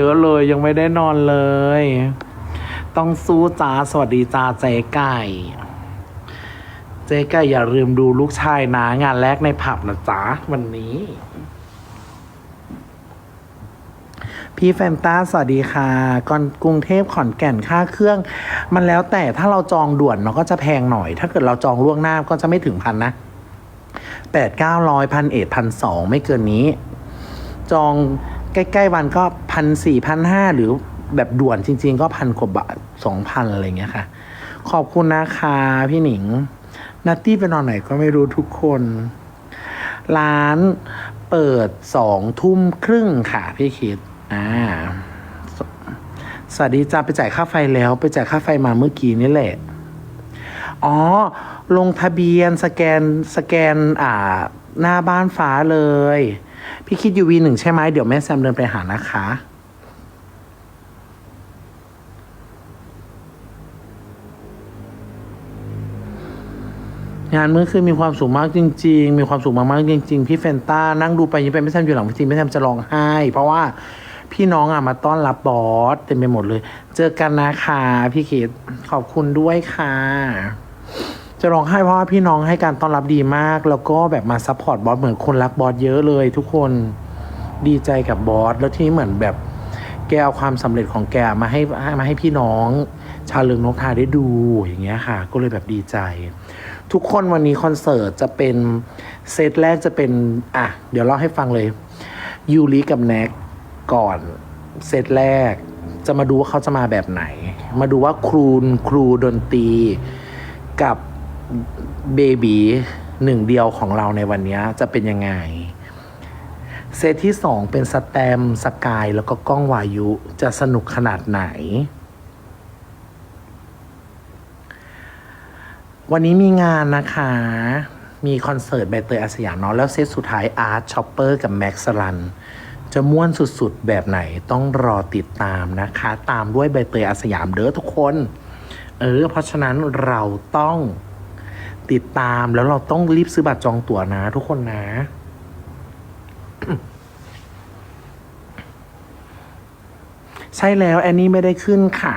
เยอะเลยยังไม่ได้นอนเลย ต้องสู้จ้าสวัสดีจ้าเจ๊ไก่ เจ๊ไก่อย่าลืมดูลูกชายนะ งานแรกในผับนะจ๊ะวันนี้ พี่แฟนตาสวัสดีค่ะก่อนกรุงเทพขอนแก่นค่าเครื่อง มันแล้วแต่ถ้าเราจองด่วนเนาะก็จะแพงหน่อย ถ้าเกิดเราจองล่วงหน้าก็จะไม่ถึงพันนะแปดเก้าร้อยพันเอ็ดพันสองไม่เกินนี้ จอง ใกล้ๆวันก็พันสี่พันห้าหรือแบบด่วนจริง ๆ ก็พันกว่าบาทสองพันอะไรเงี้ยค่ะ ขอบคุณนะคะพี่หนิง นัตตี้ไปนอนไหนก็ไม่รู้ทุกคน ร้านเปิดสองทุ่มครึ่งค่ะพี่คิด อ่า สวัสดีจ้าไปจ่ายค่าไฟแล้วไปจ่ายค่าไฟมาเมื่อกี้นี่แหละ อ๋อ ลงทะเบียนสแกนสแกนอ่าหน้าบ้านฟ้าเลย พี่คิดยูวีหนึ่งใช่ไหมเดี๋ยวแม่แซมเดินไปหานะคะงานเมื่อคืนมีความสุขมากจริง ๆ มีความสุขมากๆจริง ๆ พี่เฟนต้านั่งดูไปยิ้มไปไม่แซมอยู่หลังเวทีไม่แซมจะร้องไห้ เพราะว่าพี่น้องอะมาต้อนรับบอสเต็มไปหมดเลย เจอกันนะคะพี่คิดขอบคุณด้วยค่ะ จะร้องไห้เพราะว่าพี่น้องให้การต้อนรับดีมาก แล้วก็แบบมาซัพพอร์ตบอสเหมือนคนรักบอสเยอะเลย ทุกคนดีใจกับบอสแล้วที่เหมือนแบบแกเอาความสำเร็จของแกมาให้มาให้พี่น้อง ชาวเลืองนกทาได้ดูอย่างเงี้ยค่ะ ก็เลยแบบดีใจ ทุกคนวันนี้คอนเสิร์ตจะเป็นเซตแรกจะเป็นอะเดี๋ยวเล่าให้ฟังเลยยูริกับแน็กก่อนเซตแรก จะมาดูว่าเขาจะมาแบบไหน มาดูว่าครูนครูดนตรีกับ เบบีหนึ่งเดียวของเราในวันนี้จะเป็นยังไง เซตที่สองเป็นสแตมสกาย แล้วก็ก้องวายุจะสนุกขนาดไหน วันนี้มีงานนะคะ มีคอนเสิร์ตใบเตยอาสยามเนาะแล้วเซตสุดท้ายอาร์ตช็อปเปอร์กับแม็กซ์ลันจะม่วนสุดๆ แบบไหนต้องรอติดตามนะคะ ตามด้วยใบเตยอาสยามเด้อทุกคน เออ เพราะฉะนั้นเราต้อง ติดตามแล้วเราต้องรีบซื้อบัตรจองตั๋วนะ ทุกคนนะ ใช่แล้ว แอนนี่ไม่ได้ขึ้นค่ะ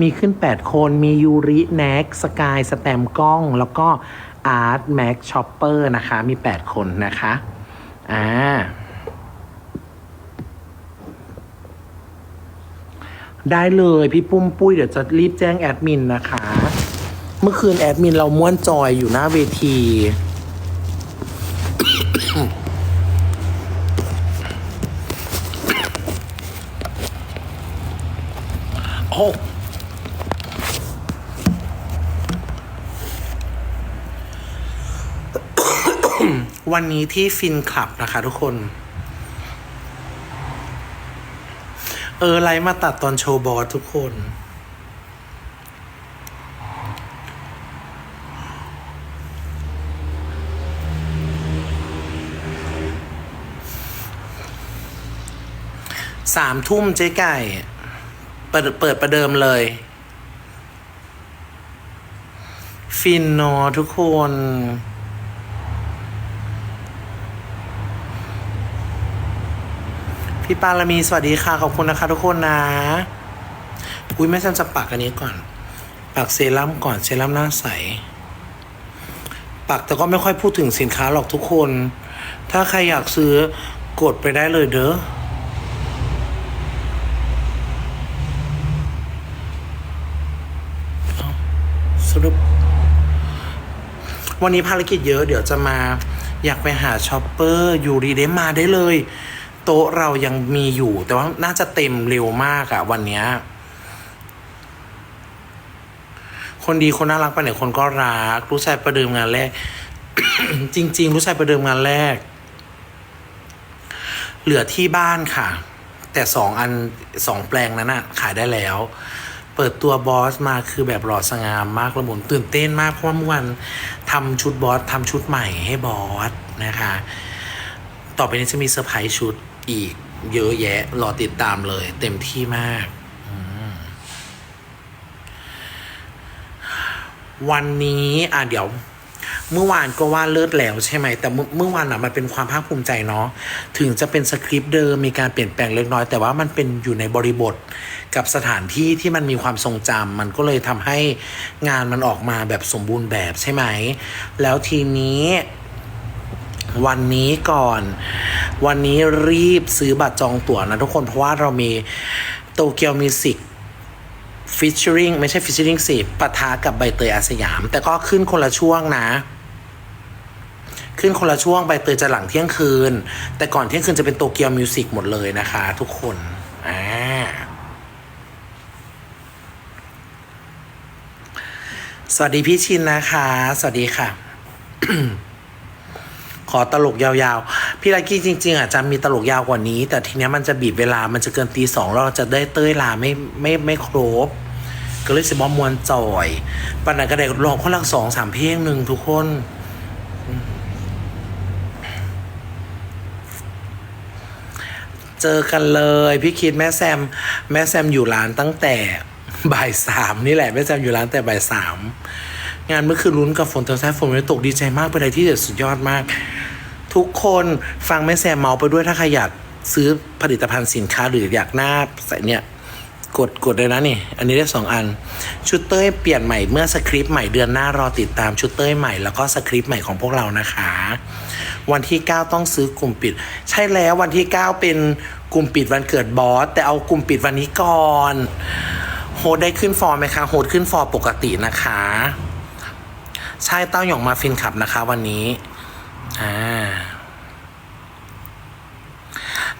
มีขึ้น 8 คนมียูริแน็กสกายสแตมกล้อง แล้วก็อาร์ตแม็กช็อปเปอร์นะคะ มี 8 คนนะคะ อ่าได้เลยพี่ปุ้มปุ้ยเดี๋ยวจะรีบแจ้งแอดมินนะคะ เมื่อคืนแอดมินเราม้วนจอยอยู่หน้าเวที โอ้วันนี้ที่ฟินคลับนะคะทุกคน เออ ไลฟ์มาตัดตอนโชว์บอสทุกคน สามทุ่มเจ๊ไก่ เปิดเปิดประเดิมเลย ฟินเนอะทุกคนพี่ปาลามีสวัสดีค่ะ ขอบคุณนะคะทุกคนนะ อุ้ยแม่ฉันจะปักอันนี้ก่อน ปักเซรั่มก่อนเซรั่มหน้าใส ปักแต่ก็ไม่ค่อยพูดถึงสินค้าหรอกทุกคน ถ้าใครอยากซื้อกดไปได้เลยเด้อ สรุป วันนี้ภารกิจเยอะเดี๋ยวจะมาอยากไปหาช็อปเปอร์ยูรีได้มาได้เลย โต๊ะเรายังมีอยู่ แต่ว่าน่าจะเต็มเร็วมากอะวันนี้ คนดีคนน่ารักไปไหนคนก็รัก รู้ชายประเดิมงานแรก จริง ๆ รู้ชายประเดิมงานแรก เหลือที่บ้านค่ะ แต่สองอันสองแปลงนั้นอะขายได้แล้ว เปิดตัวบอสมาคือแบบหล่อสง่ามมากระมุนตื่นเต้นมากเพราะว่าเมื่อวันทำชุดบอสทำชุดใหม่ให้บอสนะคะ ต่อไปนี้จะมีเซอร์ไพรส์ชุดอีกเยอะแยะรอติดตามเลย เต็มที่มาก วันนี้อะเดี๋ยว เมื่อวานก็ว่าเลิศแล้วใช่ไหม แต่เมื่อวานอะมันเป็นความภาคภูมิใจเนาะ ถึงจะเป็นสคริปต์เดิมมีการเปลี่ยนแปลงเล็กน้อย แต่ว่ามันเป็นอยู่ในบริบทกับสถานที่ที่มันมีความทรงจำมันก็เลยทำให้งานมันออกมาแบบสมบูรณ์แบบใช่ไหม แล้วทีนี้วันนี้ก่อน วันนี้รีบซื้อบัตรจองตั๋วนะทุกคน เพราะว่าเรามีโตเกียวมิวสิกฟิชชอริงไม่ใช่ฟิชชอริงสิปะทะกับใบเตยอาสยาม แต่ก็ขึ้นคนละช่วงนะ ขึ้นคนละช่วงใบเตยจะหลังเที่ยงคืน แต่ก่อนเที่ยงคืนจะเป็นโตเกียวมิวสิกหมดเลยนะคะ ทุกคนอ่าสวัสดีพี่ชินนะคะ สวัสดีค่ะ ขอตลกยาวๆ พี่ลักกี้จริง ๆอะจะมีตลกยาวกว่านี้ แต่ทีเนี้ยมันจะบีบเวลา มันจะเกินตีสองแล้วเราจะได้เต้ยลาไม่ไม่ไม่ครบ ก็เลยสิบอมวนจ่อย ปันนันก็ได้ลองคนละสองสามเพลงหนึ่งทุกคน เจอกันเลย พี่คิดแม่แซม แม่แซมอยู่ร้านตั้งแต่บ่ายสามนี่แหละแม่แซมอยู่ร้านแต่บ่ายสามงานเมื่อคืนลุ้นกับฝนตกแท้ฝนไม่ตกดีใจมากเป็นอะไรที่สุดยอดมาก ทุกคนฟังแม่แซมเมาไปด้วยถ้าใครอยากซื้อผลิตภัณฑ์สินค้าหรืออยากหน้าใส่เนี่ยกดกดเลยนะนี่ อันนี้ได้สองอัน ชุดเต้ยเปลี่ยนใหม่เมื่อสคริปต์ใหม่เดือนหน้ารอติดตามชุดเต้ยใหม่แล้วก็สคริปต์ใหม่ของพวกเรานะคะ วันที่ 9 ต้องซื้อกลุ่มปิด ใช่แล้ววันที่ 9 เป็นกลุ่มปิดวันเกิดบอส แต่เอากลุ่มปิดวันนี้ก่อน โฮดได้ขึ้นฟอร์มไหมคะโฮดขึ้นฟอร์มปกตินะคะ ใช่เต้าหยองมาฟินขับนะคะ วันนี้อ่า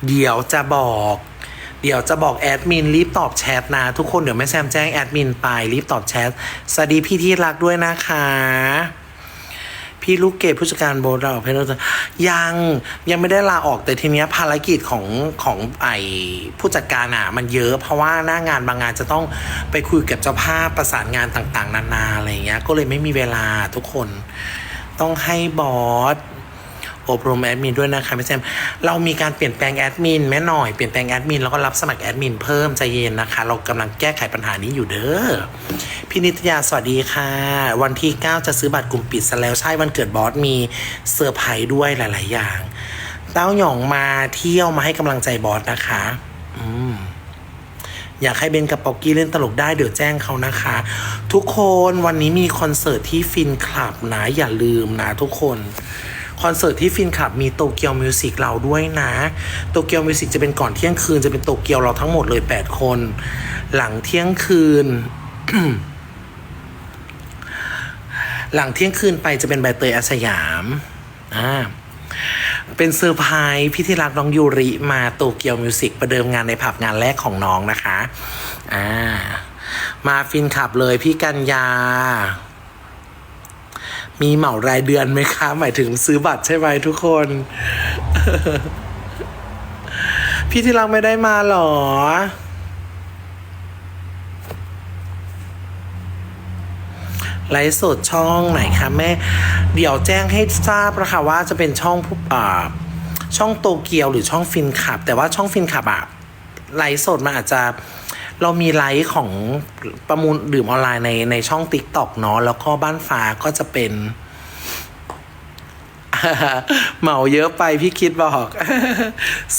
เดี๋ยวจะบอกเดี๋ยวจะบอกแอดมินรีบตอบแชทนะ ทุกคนเดี๋ยวแม่แซมแจ้งแอดมินไปรีบตอบแชท สวัสดีพี่ที่รักด้วยนะคะ พี่ลูกเกดผู้จัดการโบเราเพนรยังยังไม่ได้ลาออกแต่ทีเนี้ยภารกิจของของไอผู้จัดการอะมันเยอะเพราะว่าหน้างานบางงานจะต้องไปคุยกับเจ้าภาพประสานงานต่างๆ นานาอะไรเงี้ยก็เลยไม่มีเวลาทุกคนต้องให้บอส อบรมแอดมินด้วยนะคะพี่แซมเรามีการเปลี่ยนแปลงแอดมินแม่หน่อยเปลี่ยนแปลงแอดมินแล้วก็รับสมัครแอดมินเพิ่มใจเย็นนะคะ เรากำลังแก้ไขปัญหานี้อยู่เด้อพี่นิตยาสวัสดีค่ะ วันที่ 9 จะซื้อบัตรกลุ่มปิดซะแล้วใช่วันเกิดบอสมีเซอร์ไพรส์ด้วยหลาย ๆ อย่างเต้าหยองมาเที่ยวมาให้กำลังใจบอสนะคะ อืมอยากให้เบนกับป๊อกกี้เล่นตลกได้เดี๋ยวแจ้งเขานะคะ ทุกคนวันนี้มีคอนเสิร์ตที่ฟินคลับนะอย่าลืมนะทุกคน คอนเสิร์ตที่ฟินคลับมีโตเกียวมิวสิกเราด้วยนะ โตเกียวมิวสิกจะเป็นก่อนเที่ยงคืนจะเป็นโตเกียวเราทั้งหมดเลย 8 คน หลังเที่ยงคืน หลังเที่ยงคืนไปจะเป็นใบเตยอาสยามอ่าเป็นเซอร์ไพรส์พี่ที่รักน้องยูริมาโตเกียวมิวสิกประเดิมงานในผับงานแรกของน้องนะคะ อ่า มาฟินขับเลยพี่กัญญา มีเหมารายเดือนไหมคะ หมายถึงซื้อบัตรใช่ไหมทุกคน พี่ที่รักไม่ได้มาหรอ ไลฟ์สดช่องไหนคะแม่ เดี๋ยวแจ้งให้ทราบนะคะว่าจะเป็นช่องผู้อ่าช่องโตเกียวหรือช่องฟินขับ แต่ว่าช่องฟินขับอะไลฟ์สดมันอาจจะ เรามีไลฟ์ของประมูลดื่มออนไลน์ในในช่องติ๊กต็อกเนาะแล้วก็บ้านฟ้าก็จะเป็นเหมาเยอะไปพี่คิดบอก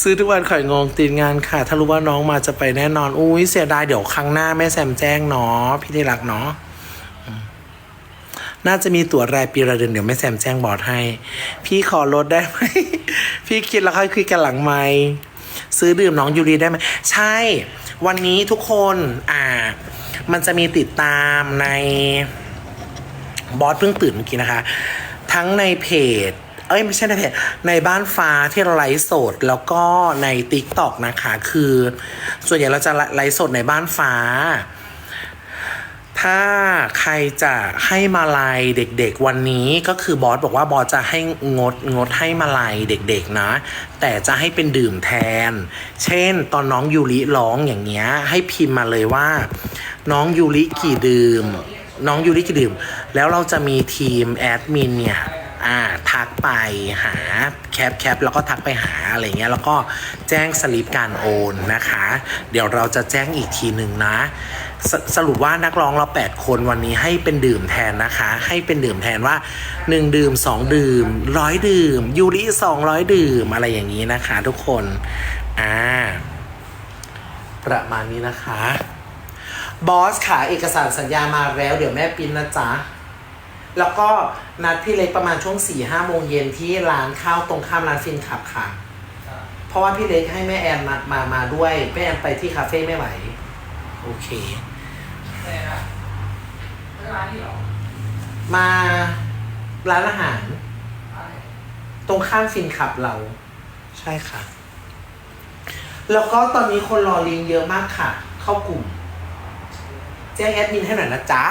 ซื้อทุกวันข่อยงงตีนงานค่ะ ถ้ารู้ว่าน้องมาจะไปแน่นอน อุ้ยเสียดายเดี๋ยวครั้งหน้าแม่แซมแจ้งเนาะพี่ที่รักเนาะน่าจะมีตั๋วรายปีละเดือนเดี๋ยวแม่แซมแจ้งบอร์ดให้ พี่ขอลดได้ไหม พี่คิดแล้วค่อยคุยกันหลังไหม ซื้อดื่มน้องยูรีได้ไหมใช่ วันนี้ทุกคนอ่า มันจะมีติดตามในบอสเพิ่งตื่นเมื่อกี้นะคะ ทั้งในเพจ เอ้ยไม่ใช่ในเพจในบ้านฟ้าที่เราไลฟ์สดแล้วก็ในติ๊กต็อกนะคะ คือ ส่วนใหญ่เราจะไลฟ์สดในบ้านฟ้า ถ้าใครจะให้มาลัยเด็กๆ วันนี้ก็คือบอสบอกว่าบอสจะให้งดงดให้มาลัยเด็กๆนะ แต่จะให้เป็นดื่มแทน เช่น ตอนน้องยูริร้องอย่างเงี้ยให้พิมพ์มาเลยว่า น้องยูริกี่ดื่ม น้องยูริกี่ดื่ม แล้วเราจะมีทีมแอดมินเนี่ยอ่าทักไปหาแคปแคปแล้วก็ทักไปหาอะไรเงี้ยแล้วก็แจ้งสลิปการโอนนะคะ เดี๋ยวเราจะแจ้งอีกทีหนึ่งนะ สสรุปว่านักร้องเรา8คนวันนี้ให้เป็นดื่มแทนนะคะ ให้เป็นดื่มแทนว่า 1 ดื่ม 2 ดื่มร้อยดื่ม ยูริ200 ดื่มอะไรอย่างนี้นะคะ ทุกคนอ่าประมาณนี้นะคะ บอสขาเอกสารสัญญามาแล้ว เดี๋ยวแม่ปิ้นนะจ๊ะแล้วก็นัดพี่เล็กประมาณช่วง4ี่ห้าโมงเย็นที่ร้านข้าวตรงข้ามร้านฟินขับค่ะ เพราะว่าพี่เล็กให้แม่แอนนัดมามาด้วย แม่แอนไปที่คาเฟ่ไม่ไหว โอเค แต่นะร้านนี้เหรอมาร้านอาหาร ร้านไหนตรงข้ามฟินขับเรา ใช่ค่ะ แล้วก็ตอนนี้คนรอลิงก์เยอะมากค่ะ เข้ากลุ่ม แจ้งแอดมินให้หน่อยนะจ๊ะ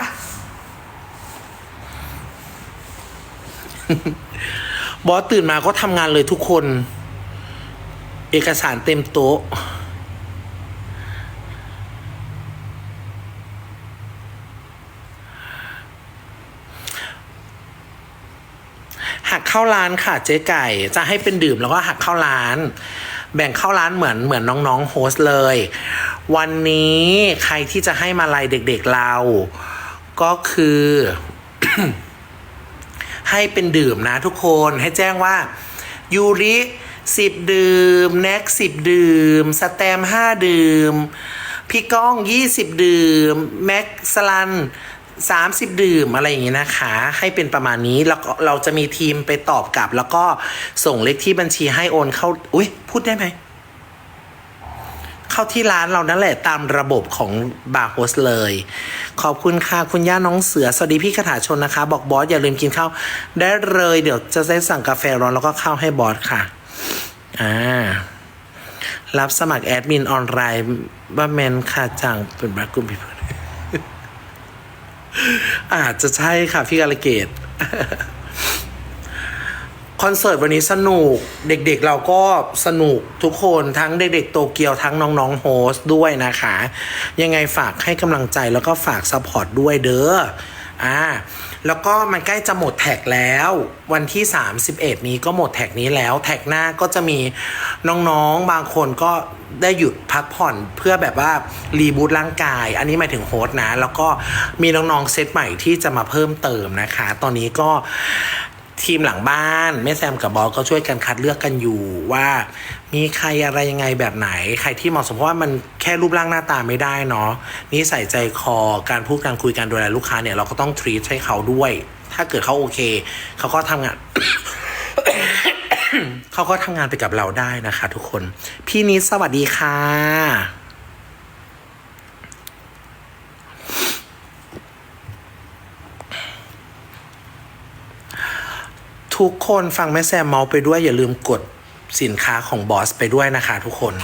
บอสตื่นมาก็ทำงานเลยทุกคน เอกสารเต็มโต๊ะ หักเข้าร้านค่ะเจ๊ไก่ จะให้เป็นดื่มแล้วก็หักเข้าร้าน แบ่งเข้าร้านเหมือนเหมือนน้องๆโฮสเลย วันนี้ใครที่จะให้มาลัยเด็กๆเรา ก็คือ ให้เป็นดื่มนะทุกคนให้แจ้งว่ายูริสิบดื่มแน็กสิบดื่ม สแตมห้าดื่ม พี่ก้องยี่สิบดื่ม แม็กสลัน สามสิบดื่มอะไรอย่างนี้นะคะ ให้เป็นประมาณนี้แล้วก็เราจะมีทีมไปตอบกลับ แล้วก็ส่งเลขที่บัญชีให้โอนเข้าอุ้ยพูดได้ไหมเข้าที่ร้านเรานั่นแหละตามระบบของบาร์โฮสเลย ขอบคุณค่ะ คุณย่าน้องเสือ สวัสดีพี่คาถาชนนะคะ บอกบอสอย่าลืมกินข้าวได้เลยเดี๋ยวจะได้สั่งกาแฟร้อนแล้วก็ข้าวให้บอสค่ะอ่ารับสมัครแอดมินออนไลน์บ้าแมนค่ะจังเป็นบัตรกลุ่มพี่เพื่ อาจจะใช่ค่ะพี่กาลเกตคอนเสิร์ตวันนี้สนุกเด็กๆเราก็สนุกทุกคนทั้งเด็กๆโตเกียวทั้งน้องๆโฮสด้วยนะคะ ยังไงฝากให้กำลังใจแล้วก็ฝากซัพพอร์ตด้วยเด้ออ่า แล้วก็มันใกล้จะหมดแท็กแล้ว วันที่ 31 นี้ก็หมดแท็กนี้แล้ว แท็กหน้าก็จะมีน้องๆ บางคนก็ได้หยุดพักผ่อนเพื่อแบบว่ารีบูตร่างกาย อันนี้หมายถึงโฮสต์นะ แล้วก็มีน้องๆ เซตใหม่ที่จะมาเพิ่มเติมนะคะ ตอนนี้ก็ทีมหลังบ้านแม่แซมกับบอสก็ช่วยกันคัดเลือกกันอยู่ว่า มีใครอะไรยังไงแบบไหน ใครที่เหมาะสมเพราะว่ามันแค่รูปร่างหน้าตาไม่ได้เนาะนิสัยใจคอการพูดการคุยการดูแลลูกค้าเนี่ยเราก็ต้องทรีตให้เขาด้วย ถ้าเกิดเขาโอเค เขาก็ทำงานเขาก็ทำงานไปกับเราได้นะคะ ทุกคน พี่นิดสวัสดีค่ะทุกคนฟังแม่แซมเมาส์ไปด้วยอย่าลืมกด สินค้าของบอสไปด้วยนะคะทุกคน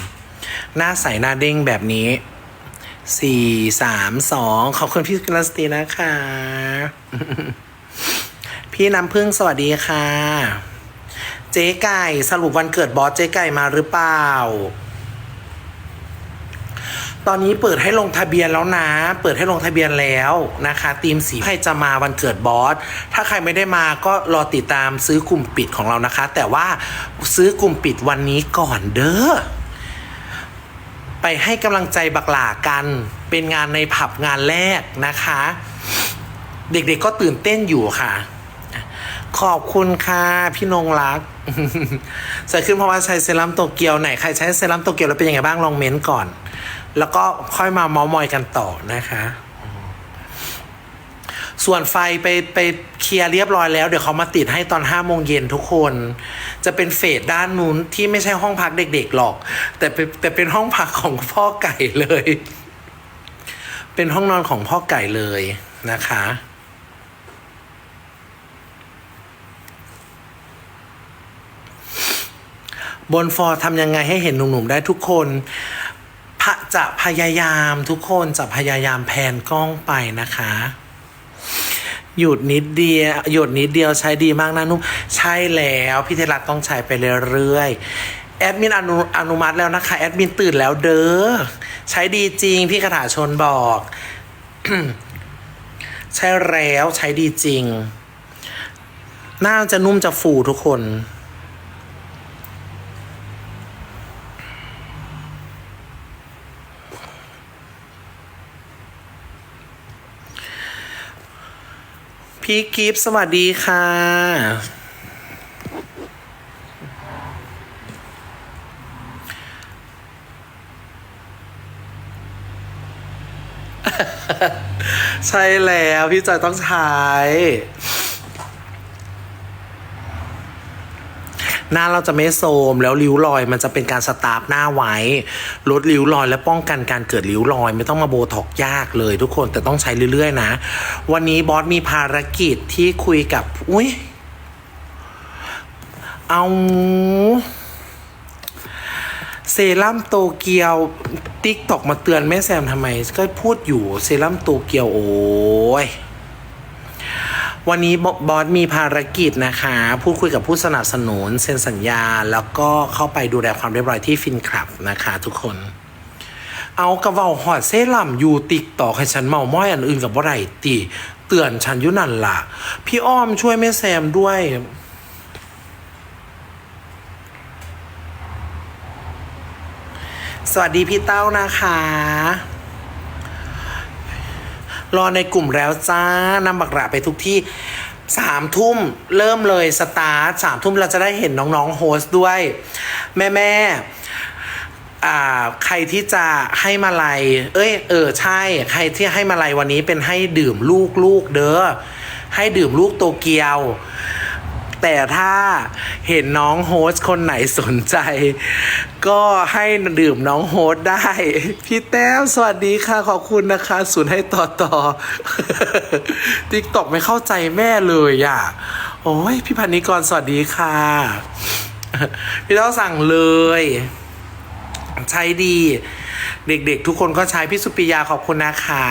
หน้าใสหน้าเด้งแบบนี้สี่สามสองขอบคุณพี่กรัสตีนะคะ พี่น้ำพึ่งสวัสดีค่ะ เจ๊ไก่สรุปวันเกิดบอสเจ๊ไก่มาหรือเปล่า ตอนนี้เปิดให้ลงทะเบียนแล้วนะ เปิดให้ลงทะเบียนแล้วนะคะทีมสีใครจะมาวันเกิดบอส ถ้าใครไม่ได้มาก็รอติดตามซื้อกลุ่มปิดของเรานะคะ แต่ว่าซื้อกลุ่มปิดวันนี้ก่อนเด้อไปให้กำลังใจบักหลากัน เป็นงานในผับงานแรกนะคะ เด็กๆก็ตื่นเต้นอยู่ค่ะ ขอบคุณค่ะ พี่นงรักใส่ขึ้นเพราะว่าใช้เซรั่มโตเกียวไหนใครใช้เซรั่มโตเกียวแล้วเป็นยังไงบ้างลองเม้นต์ก่อน แล้วก็ค่อยมาเมามอยกันต่อนะคะ ส่วนไฟไปไปเคลียร์เรียบร้อยแล้ว เดี๋ยวเขามาติดให้ตอนห้าโมงเย็นทุกคน จะเป็นเฟสด้านนู้นที่ไม่ใช่ห้องพักเด็กๆหรอก แต่เป็นแต่เป็นห้องพักของพ่อไก่เลย เป็นห้องนอนของพ่อไก่เลยนะคะบนฟอร์ทำยังไงให้เห็นหนุ่มๆได้ทุกคนพะ จะพยายามทุกคนจะพยายามแพนกล้องไปนะคะ หยุดนิดเดียวหยุดนิดเดียวใช้ดีมากนะนุ่มใช่แล้วพี่เทรักต้องใช้ไปเรื่อยๆแอดมินอนุอนุมัติแล้วนะคะ แอดมินตื่นแล้วเด้อใช้ดีจริง พี่คาถาชนบอก ใช่แล้วใช้ดีจริง หน้าจะนุ่มจะฟูทุกคน พี่กิฟสวัสดีค่ะ ใช่แล้ว พี่จอยต้องใช้ หน้าเราจะไม่โทรมแล้วริ้วรอยมันจะเป็นการสตาร์ฟหน้าไว้ลดริ้วรอยและป้องกันการเกิดริ้วรอย ไม่ต้องมาโบท็อกยากเลยทุกคนแต่ต้องใช้เรื่อยๆนะ วันนี้บอสมีภารกิจที่คุยกับ อุ้ยเอาเซรั่มโตเกียวติ๊กตอกมาเตือนแม่แซมทำไม ก็พูดอยู่เซรั่มโตเกียวโอ้ย วันนี้บอสมีภารกิจนะคะ พูดคุยกับผู้สนับสนุนเซ็นสัญญา แล้วก็เข้าไปดูแลความเรียบร้อยที่ฟินคลับนะคะ ทุกคน เอากระเว่าหอดเซรั่มอยู่ติกต่อให้ฉันเมาม้อยอันอื่นกับว่ไรตีเตือนฉันยุนันล่ะ พี่อ้อมช่วยแม่แซมด้วยสวัสดีพี่เต้านะคะ รอในกลุ่มแล้วจ้านำบักระไปทุกที่สามทุ่มเริ่มเลยสตาร์ทสามทุ่มเราจะได้เห็นน้องๆโฮสต์ด้วย แม่แม่ๆใครที่จะให้มาลัย เอ้ย เออ ใช่ ใครที่ให้มาลัยวันนี้เป็นให้ดื่มลูกลูกเด้อ ให้ดื่มลูกโตเกียว แต่ถ้าเห็นน้องโฮสคนไหนสนใจ ก็ให้ดื่มน้องโฮสได้ พี่แต้วสวัสดีค่ะ ขอบคุณนะคะศูนย์ให้ต่อต่อติ๊กตอกไม่เข้าใจแม่เลยอะ โอ้ยพี่พันนิกรสวัสดีค่ะ พี่ต้องสั่งเลย ใช้ดีเด็กๆ ทุกคนก็ใช้พี่สุปิยาขอบคุณนะคะ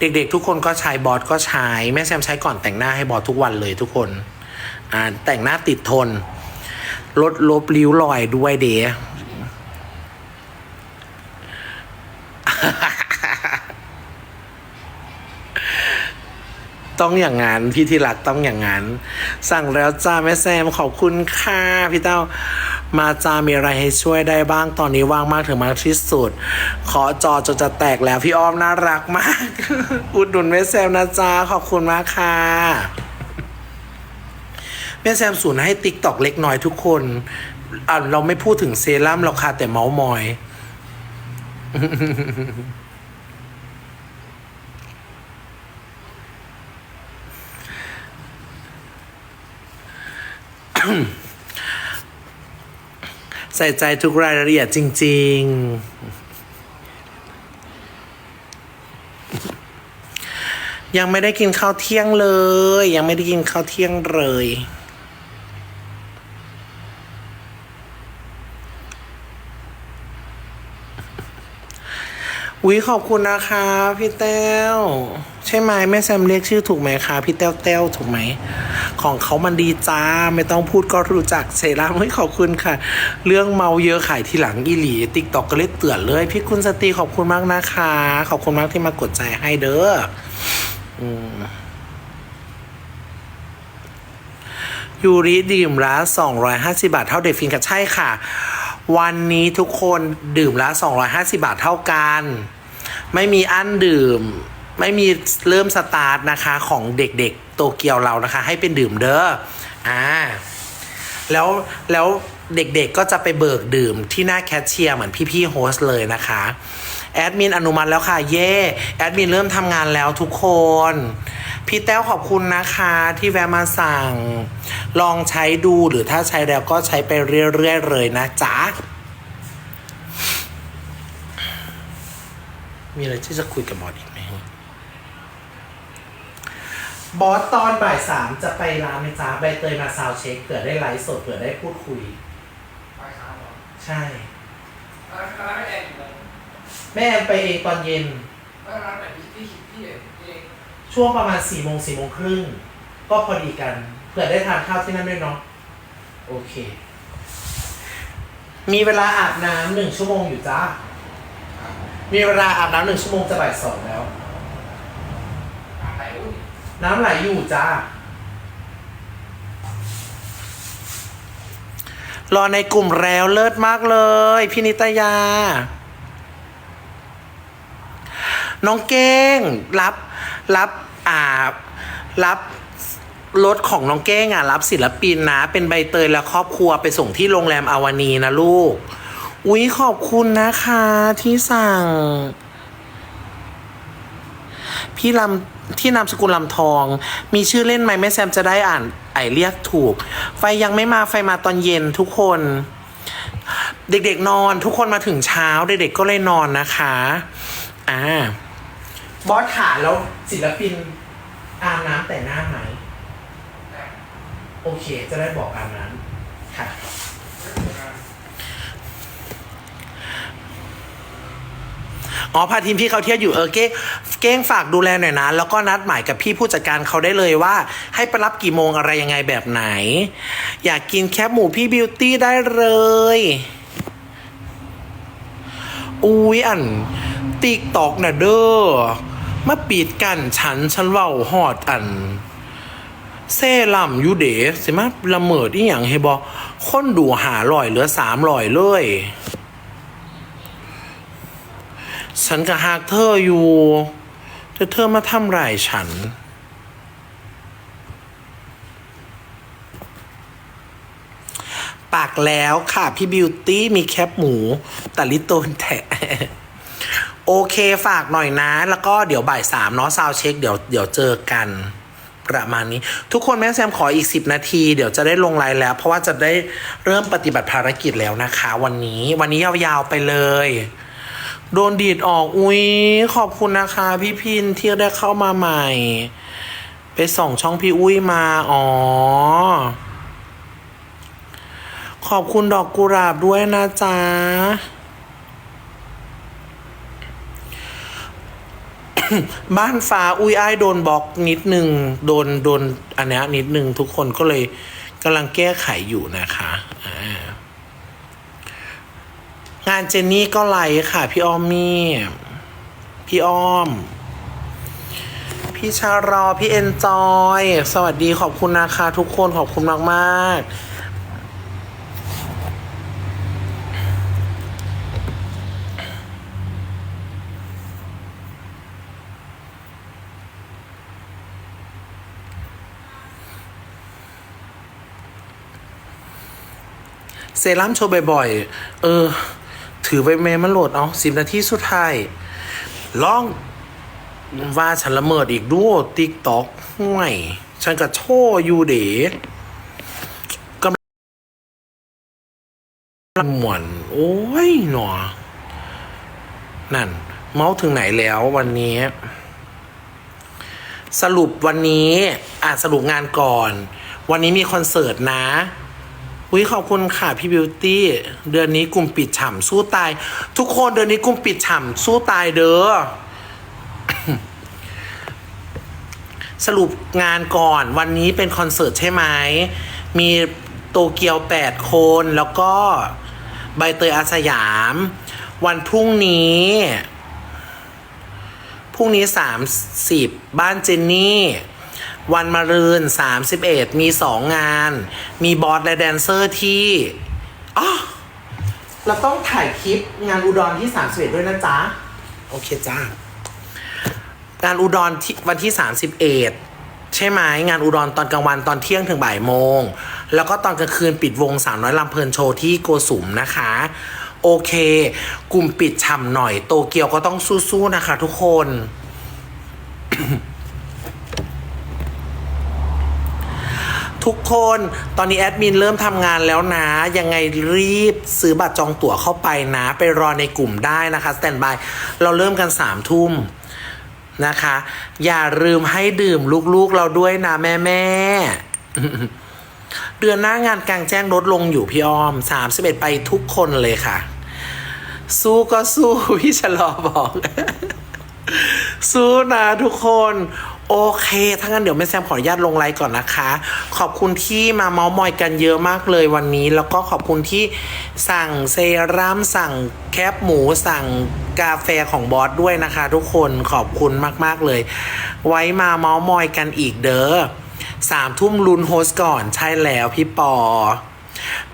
เด็กๆ ทุกคนก็ใช้บอสก็ใช้แม่แซมใช้ก่อนแต่งหน้าให้บอสทุกวันเลยทุกคน แต่งหน้าติดทน ลดลบริ้วรอยด้วยเดต้องอย่างงั้นพี่ที่รักต้องอย่างงั้น สั่งแล้วจ้าแม่แซมขอบคุณค่ะพี่เต้ามาจ้ามีอะไรให้ช่วยได้บ้างตอนนี้ว่างมากถึงมากที่สุด ขอจอจนจะแตกแล้วพี่อ้อมน่ารักมาก อุดหนุนแม่แซมนะจ้าขอบคุณมากค่ะ ม่แซมศูนย์ให้ติ๊กตอกเล็กน้อยทุกคนอะเราไม่พูดถึงเซรั่มเราค่ะแต่เมาส์มอย ใส่ใจทุกรายละเอียดจริง ๆยังไม่ได้กินข้าวเที่ยงเลย ยังไม่ได้กินข้าวเที่ยงเลย วิขอบคุณนะคะพี่แต้ว ใช่ไหมแม่แซมเรียกชื่อถูกไหมคะพี่แต้วแต้วถูกไหม ของเขามันดีจ้า ไม่ต้องพูดก็รู้จักเซรั่มให้ขอบคุณค่ะ เรื่องเมาเยอะขายทีหลังอีหลี ติ๊กตอกก็เลยเตือนเลย พี่คุณสตีขอบคุณมากนะคะ ขอบคุณมากที่มากดใจให้เด้ออืมยูริดื่มละ250 บาท เท่าเดฟินค่ะใช่ค่ะ วันนี้ทุกคนดื่มละ 250 บาทเท่ากัน ไม่มีอั้นดื่ม ไม่มีเริ่มสตาร์ทนะคะของเด็กๆโตเกียวเรานะคะ ให้เป็นดื่มเด้ออ่าแล้วแล้วเด็กๆก็จะไปเบิกดื่มที่หน้าแคชเชียร์เหมือนพี่ๆโฮสเลยนะคะแอดมินอนุมัติแล้วค่ะ เย่แอดมินเริ่มทำงานแล้วทุกคน พี่แต้วขอบคุณนะคะที่แวะมาสั่ง ลองใช้ดูหรือถ้าใช้แล้วก็ใช้ไปเรื่อยๆเลยนะจ๊ะ มีอะไรที่จะคุยกับบอสอีกไหมบอสตอนบ่ายสามจะไปร้านไหมจ๊ะใบเตยมาซาวด์เช็คเผื่อได้ไลฟ์สดเผื่อได้พูดคุยไปครับเหรอใช่ร้านร้านไม่แอร์อยู่เลยแม่แอมไปเองตอนเย็นแล้วร้านไหนที่ที่ที่เองเอง ช่วงประมาณสี่โมงสี่โมงครึ่งก็พอดีกัน เผื่อได้ทานข้าวที่นั่นด้วยเนาะโอเค มีเวลาอาบน้ำหนึ่งชั่วโมงอยู่จ้า มีเวลาอาบน้ำหนึ่งชั่วโมงจะบ่ายสองแล้ว น้ำไหลอยู่จ้า รอในกลุ่มแล้วเลิศมากเลย พี่นิตยา น้องเก้งรับรับ อ่ารับรถของน้องเก้งอะรับศิลปินนะ เป็นใบเตยและครอบครัวไปส่งที่โรงแรมอาวานีนะลูก อุ๊ยขอบคุณนะคะที่สั่ง พี่ลำที่นามสกุลลำทอง มีชื่อเล่นไหมแม่แซมจะได้อ่านไอเรียกถูก ไฟยังไม่มาไฟมาตอนเย็นทุกคน เด็กๆนอนทุกคนมาถึงเช้า เด็กๆก็เลยนอนนะคะ อ่า บอสขาแล้วศิลปินอาบน้ำแต่งหน้าไหม โอเค จะได้บอกอาบน้ำค่ะ อ๋อพาทีมพี่เขาเที่ยวอยู่เออเก้งเก้งฝากดูแลหน่อยนะ แล้วก็นัดหมายกับพี่ผู้จัดการเขาได้เลยว่า ให้ไปรับกี่โมงอะไรยังไงแบบไหน อยากกินแคบหมูพี่บิวตี้ได้เลย อุ้ยอัน ติ๊กตอกนะเด้อมาปิดกันฉันฉันเว้าฮอดอันเซ่ลำยูเดสิมาละเมิดอีหยังเฮบอคนดูหาลอยเหลือสามลอยเลย ฉันก็หักเธออยู่แต่เธอมาทำร้ายฉัน ปากแล้วค่ะ พี่บิวตี้มีแคปหมูแต่ลิโตนแทะ โอเคฝากหน่อยนะ แล้วก็เดี๋ยวบ่ายสามเนาะซาวเช็คเดี๋ยวเดี๋ยวเจอกันประมาณนี้ ทุกคนแม่แซมขออีก 10 นาที เดี๋ยวจะได้ลงไลน์แล้ว เพราะว่าจะได้เริ่มปฏิบัติภารกิจแล้วนะคะ วันนี้วันนี้ยาวๆไปเลย โดนดีดออกอุ้ยขอบคุณนะคะ พี่พินที่ได้เข้ามาใหม่ ไปส่องช่องพี่อุ้ยมา อ๋อ ขอบคุณดอกกุหลาบด้วยนะจ๊ะ บ้านฟ้าอุ้ยอ้ายโดนบล็อกนิดนึงโดนโดนอันนี้นิดนึงทุกคนก็เลยกำลังแก้ไขอยู่นะคะงานเจนนี่ก็ไลค่ะ พี่อ้อมมี่พี่อ้อม พี่ชารอ พี่เอนจอย สวัสดีขอบคุณนะคะทุกคนขอบคุณมาก ๆ เซรั่มโชว์บ่อยๆ เออ ถือไปเมมันโหลดเอาสิบนาทีสุดท้ายลองว่าฉันละเมิดอีกดูติ๊กต็อกห่วย ฉันก็โชยูเด๋กำลังหมวน โอ้ยหนอ นั่น เมาส์ถึงไหนแล้ววันนี้ สรุปวันนี้ อะ สรุปงานก่อน วันนี้มีคอนเสิร์ตนะ อุ้ยขอบคุณค่ะพี่บิวตี้เดือนนี้กลุ่มปิดฉ่ำสู้ตาย ทุกคนเดือนนี้กลุ่มปิดฉ่ำสู้ตายเด้อสรุปงานก่อนวันนี้เป็นคอนเสิร์ตใช่ไหมมีโตเกียว 8 คน แล้วก็ใบเตยอาสยาม วันพรุ่งนี้พรุ่งนี้ 30 บ้านเจนนี่ วันมะรืน 31 มี 2 งาน มีบอสและแดนเซอร์ที่อ๋อเราต้องถ่ายคลิปงานอุดรที่ 31 ด้วยนะจ๊ะ โอเคจ้างานอุดรที่วันที่ 31 ใช่ไหมงานอุดรตอนกลางวันตอนเที่ยงถึงบ่ายโมง แล้วก็ตอนกลางคืนปิดวงสาวน้อยลำเพลินโชว์ที่โกสุมนะคะโอเค กลุ่มปิดฉ่ำหน่อย โตเกียวก็ต้องสู้ๆนะคะทุกคน ทุกคนตอนนี้แอดมินเริ่มทำงานแล้วนะ ยังไงรีบซื้อบัตรจองตั๋วเข้าไปนะ ไปรอในกลุ่มได้นะคะสแตนบายเราเริ่มกันสามทุ่มนะคะ อย่าลืมให้ดื่มลูกๆเราด้วยนะแม่แม่เดือนหน้างานกลางแจ้งลดลงอยู่พี่อ้อม 31 ไปทุกคนเลยค่ะ สู้ก็สู้พี่ชะลอบอก สู้นะทุกคน โอเคถ้างั้นเดี๋ยวแม่แซมขออนุญาตลงไลน์ก่อนนะคะ ขอบคุณที่มาเมาส์มอยกันเยอะมากเลยวันนี้ แล้วก็ขอบคุณที่สั่งเซรั่มสั่งแคปหมูสั่งกาแฟของบอสด้วยนะคะ ทุกคนขอบคุณมากๆเลย ไว้มาเมาส์มอยกันอีกเด้อสามทุ่มลุนโฮสก่อนใช่แล้วพี่ปอ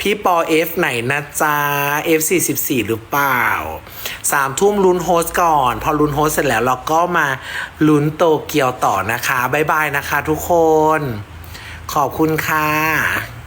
พี่ปอเอฟไหนนะจ๊ะ F 44 หรือเปล่าสามทุ่มลุ้นโฮสก่อน พอลุ้นโฮสเสร็จแล้วเราก็มาลุ้นโตเกียวต่อนะคะ บ๊ายบายนะคะทุกคน ขอบคุณค่ะ